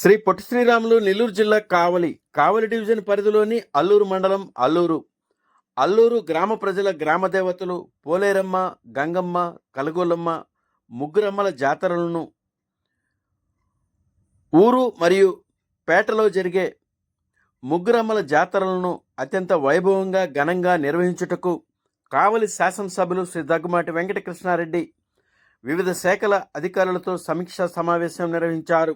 శ్రీ పొట్టి శ్రీరాములు నెల్లూరు జిల్లా కావలి కావలి డివిజన్ పరిధిలోని అల్లూరు మండలం అల్లూరు. అల్లూరు గ్రామ ప్రజల గ్రామ దేవతలు పోలేరమ్మ గంగమ్మ కలగోలమ్మ ముగ్గురమ్మల జాతరలను ఊరు మరియు పేటలో జరిగే ముగ్గురమ్మల జాతరలను అత్యంత వైభవంగా ఘనంగా నిర్వహించుటకు కావలి శాసనసభ్యులు శ్రీ దగ్గుమాటి వెంకటకృష్ణారెడ్డి వివిధ శాఖల అధికారులతో సమీక్షా సమావేశం నిర్వహించారు.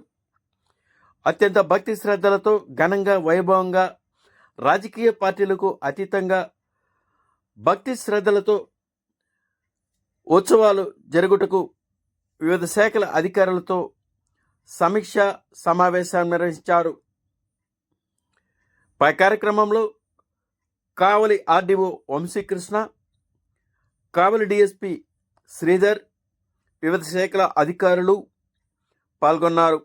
అత్యంత భక్తి శ్రద్ధలతో ఘనంగా వైభవంగా రాజకీయ పార్టీలకు అతీతంగా భక్తి శ్రద్ధలతో ఉత్సవాలు జరుగుటకు వివిధ శాఖల అధికారులతో సమీక్ష సమావేశాన్ని నిర్వహించారు. పై కార్యక్రమంలో కావలి ఆర్డీఓ వంశీకృష్ణ కావలి డిఎస్పి శ్రీధర్ వివిధ శాఖల అధికారులు పాల్గొన్నారు.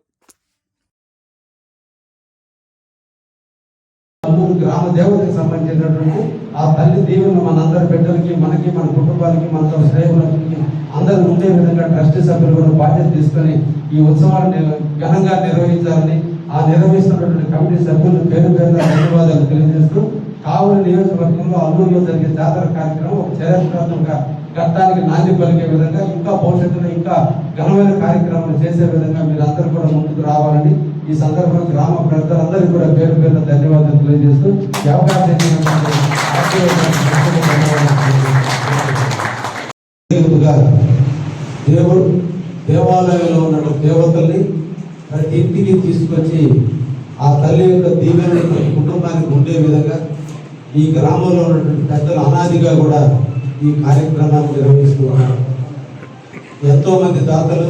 గ్రామ దేవతకు సంబంధించినటువంటి ఆ తల్లి దీవెన మనందరి బిడ్డలకి మనకి మన కుటుంబానికి మనతో స్నేహితులకి అందరూ ఉండే విధంగా ట్రస్ట్ సభ్యులు కూడా బాధ్యత తీసుకొని ఈ ఉత్సవాన్ని ఘనంగా నిర్వహించాలని ఆ నిర్వహిస్తున్నటువంటి కమిటీ సభ్యులు పేరు పేరున ధన్యవాదాలు తెలియజేస్తూ కావలి నియోజకవర్గంలో అల్లూరులో జరిగే జాతర కార్యక్రమం ఒక చరిత్రాత్మక ఘట్టానికి నాంది పలికే విధంగా ఇంకా భవిష్యత్తులో ఇంకా ఘనమైన కార్యక్రమాలు చేసే విధంగా మీరు అందరూ కూడా ముందుకు రావాలని ఈ సందర్భంగా గ్రామ ప్రజలందరికీ కూడా పేరు పేరున ధన్యవాదాలు తెలియజేస్తూ అవకాశం దేవుడు దేవాలయంలో ఉన్న దేవతల్ని ప్రతి ఇంటికి తీసుకొచ్చి ఆ తల్లి యొక్క దీవెన కుటుంబానికి ఉండే విధంగా ఈ గ్రామంలో ఉన్నటువంటి పెద్దలు అనాదిగా కూడా ఈ కార్యక్రమాన్ని నిర్వహిస్తూ ఉన్నారు ఎంతో మంది దాతలు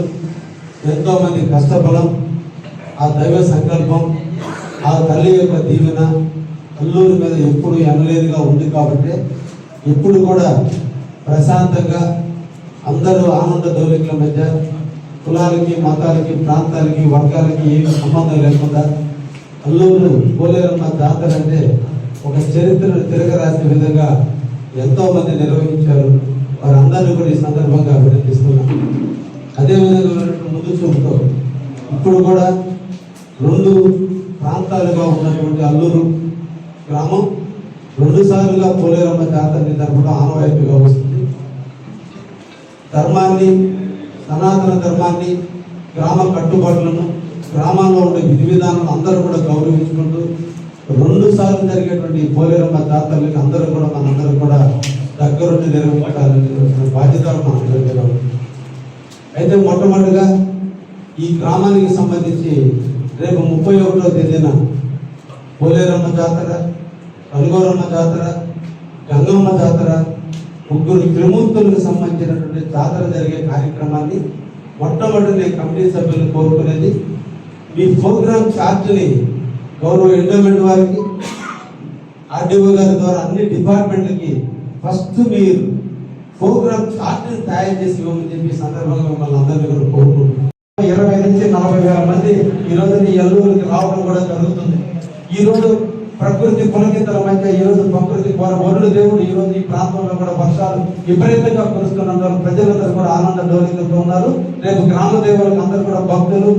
ఎంతో మంది కష్టఫలం ఆ దైవ సంకల్పం ఆ తల్లి యొక్క దీవెన అల్లూరి మీద ఎప్పుడు ఎనలేదుగా ఉంది కాబట్టి ఎప్పుడు కూడా ప్రశాంతంగా అందరూ ఆనంద దౌలికల మధ్య కులాలకి మతాలకి ప్రాంతాలకి వర్గాలకి ఏమి సంబంధం లేకుండా అల్లూరు పోలేరమ్మ జాతర అంటే ఒక చరిత్రను తిరగరాసిన విధంగా ఎంతో మంది నిర్వహించారు. వారందరినీ కూడా ఈ సందర్భంగా అభినందిస్తున్నాను. అదేవిధంగా ముందు చూపుతో ఇప్పుడు కూడా రెండు ప్రాంతాలుగా ఉన్నటువంటి అల్లూరు గ్రామం రెండు సార్లుగా పోలేరమ్మ జాతరని జరపడం ఆనవాయితీగా వస్తుంది. ధర్మాన్ని సనాతన ధర్మాన్ని గ్రామ కట్టుబాట్లను గ్రామాల్లో ఉండే విధి విధానాలను అందరూ కూడా గౌరవించుకుంటూ రెండు సార్లు జరిగేటువంటి పోలేరమ్మ జాతరలకి అందరూ కూడా మనందరూ కూడా దగ్గరుండి నిర్వహించాలని బాధ్యత మనందరి మీద అయితే మొట్టమొదటిగా ఈ గ్రామానికి సంబంధించి రేపు ముప్పై ఒకటో తేదీన పోలేరమ్మ జాతర కనుగోరమ్మ జాతర గంగమ్మ జాతర ముగ్గురు త్రిమూర్తులకు సంబంధించినటువంటి జాతర జరిగే కార్యక్రమాన్ని మొట్టమొదటి కమిటీ సభ్యులు కోరుకునేది మీ ప్రోగ్రామ్ చార్ట్ని గౌరవ ఎండోమెంట్ వారికి ఆర్డీఓ గారి ద్వారా అన్ని డిపార్ట్మెంట్లకి ఫస్ట్ మీరు ప్రోగ్రామ్ చార్ట్ని తయారు చేసి ఇవ్వమని చెప్పి సందర్భంగా మిమ్మల్ని అందరినీ కూడా కోరుకుంటున్నాం ఇరవై నుంచి నలభై వేల మంది ఈ రోజు ఈ ఎల్లూరికి రావడం కూడా జరుగుతుంది. ఈరోజు ప్రకృతి పులకితల మధ్య ఈరోజు ప్రకృతి వరుడు దేవుడు ఈరోజు ఈ ప్రాంతంలో కూడా వర్షాలు విపరీతంగా కురుస్తున్నందువల్ల ప్రజలందరూ కూడా ఆనంద డోలికలతో ఉన్నారు. రేపు గ్రామ దేవులకు అందరూ కూడా భక్తులు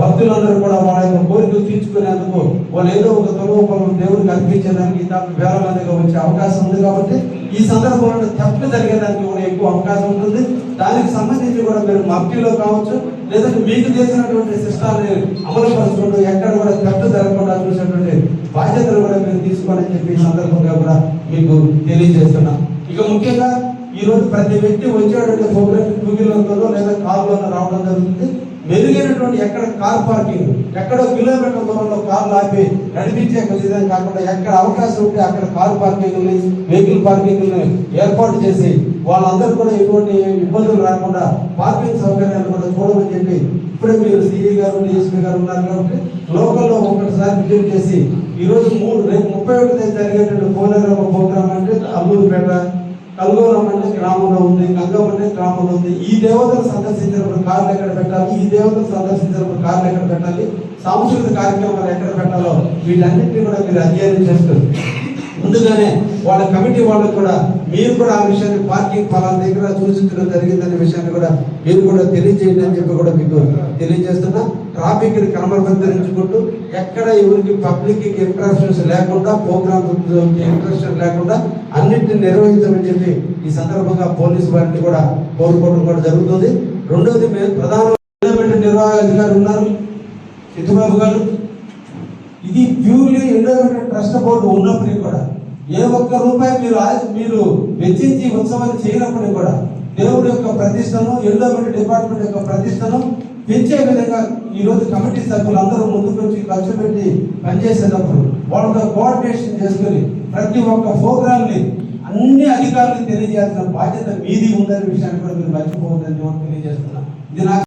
భక్తులందరూ కూడా వాళ్ళ యొక్క కోరికలు తీర్చుకునేందుకు వాళ్ళు ఏదో ఒక తొలగొప్పలు దేవుడికి అర్పించడానికి దానికి వేల మందిగా వచ్చే అవకాశం ఉంది కాబట్టి ఈ సందర్భంలో తప్పు జరిగేదానికి కూడా ఎక్కువ అవకాశం ఉంటుంది. దానికి సంబంధించి కూడా మీరు మఫ్టీలో కావచ్చు లేదంటే మీకు చేసినటువంటి సిస్టాన్ని అమలు పరుచుకుంటూ ఎక్కడ కూడా తప్పు జరగకుండా చూసేటువంటి అని చెప్పి సందర్భంగా కూడా మీకు తెలియజేస్తున్నా. ఇక ముఖ్యంగా ఈరోజు ప్రతి వ్యక్తి వచ్చేటువంటి ప్రోగ్రామ్ టూ లేదా కారులో రావడం జరుగుతుంది. మెరుగైనటువంటి ఎక్కడ కార్ పార్కింగ్ ఎక్కడో కిలోమీటర్ దూరంలో కార్లు ఆపి నడిపించే విధంగా కాకుండా ఎక్కడ అవకాశం ఉంటే అక్కడ కార్ పార్కింగ్ వెహికల్ పార్కింగ్ ఏర్పాటు చేసి వాళ్ళందరూ కూడా ఎటువంటి ఇబ్బందులు రాకుండా పార్కింగ్ సౌకర్యాలు కూడా చూడమని చెప్పి ఇప్పుడే మీరు సిఈ గారు డిఎస్పీ గారు ఉన్నారు కాబట్టి లోకల్లో ఒకటిసారి విజిట్ చేసి ఈ రోజు మూడు రేపు ముప్పై ఒకటి జరిగేటువంటి పోలేరమ్మ ప్రోగ్రామ్ అంటే అల్లూరుపేట కల్గోరం అనే గ్రామంలో ఉంది గంగం అనే గ్రామంలో ఉంది. ఈ దేవతలు సందర్శించినప్పుడు కార్లు ఎక్కడ పెట్టాలి? ఈ దేవతలు సందర్శించినప్పుడు కార్లు ఎక్కడ పెట్టాలి? సాంస్కృతిక కార్యక్రమాలు ఎక్కడ పెట్టాలో వీటన్నిటిని కూడా మీరు అధ్యయనం చేస్తారు. ముందుగానే వాళ్ళ కమిటీ వాళ్ళకు కూడా మీరు కూడా ఆ విషయాన్ని పార్కింగ్ ఫలాల దగ్గర సూచించడం జరిగిందనే విషయాన్ని కూడా మీరు కూడా తెలియజేయండి అని చెప్పి కూడా మీకు తెలియజేస్తున్నా. ట్రాఫిక్ని క్రమబద్ధరించుకుంటూ ఎక్కడ ఎవరికి పబ్లిక్ ఇంట్రాక్షన్స్ లేకుండా ప్రోగ్రామ్ ఇంట్రెస్ట్ లేకుండా అన్నింటిని నిర్వహించమని చెప్పి ఈ సందర్భంగా పోలీసు వారిని కూడా కోరుకోవడం కూడా జరుగుతుంది. రెండోది మేము ప్రధాన నిర్వాహక అధికారి ఉన్నారు చిత్రబాబు గారు. ఇది ప్యూర్లీ ఎండోమెంట్ ట్రస్ట్ బోర్డు ఉన్నప్పటికీ కూడా ఏ ఒక్క రూపాయి మీరు మీరు వెచ్చించి ఉత్సవాలు చేయనప్పుడు కూడా దేవుడి యొక్క ప్రతిష్టను ఎండోమెంట్ డిపార్ట్మెంట్ యొక్క ప్రతిష్టను పెంచే విధంగా ఈ రోజు కమిటీ సభ్యులు అందరూ ముందుకు వచ్చి ఖర్చు పెట్టి పనిచేసేటప్పుడు వాళ్ళతో కోఆర్డినేషన్ చేసుకుని ప్రతి ఒక్క ప్రోగ్రామ్ని అన్ని అధికారులకు తెలియజేయాల్సిన బాధ్యత మీది ఉందనే విషయాన్ని కూడా మీరు మర్చిపోవద్దని తెలియజేస్తున్నా. ఇది నాకు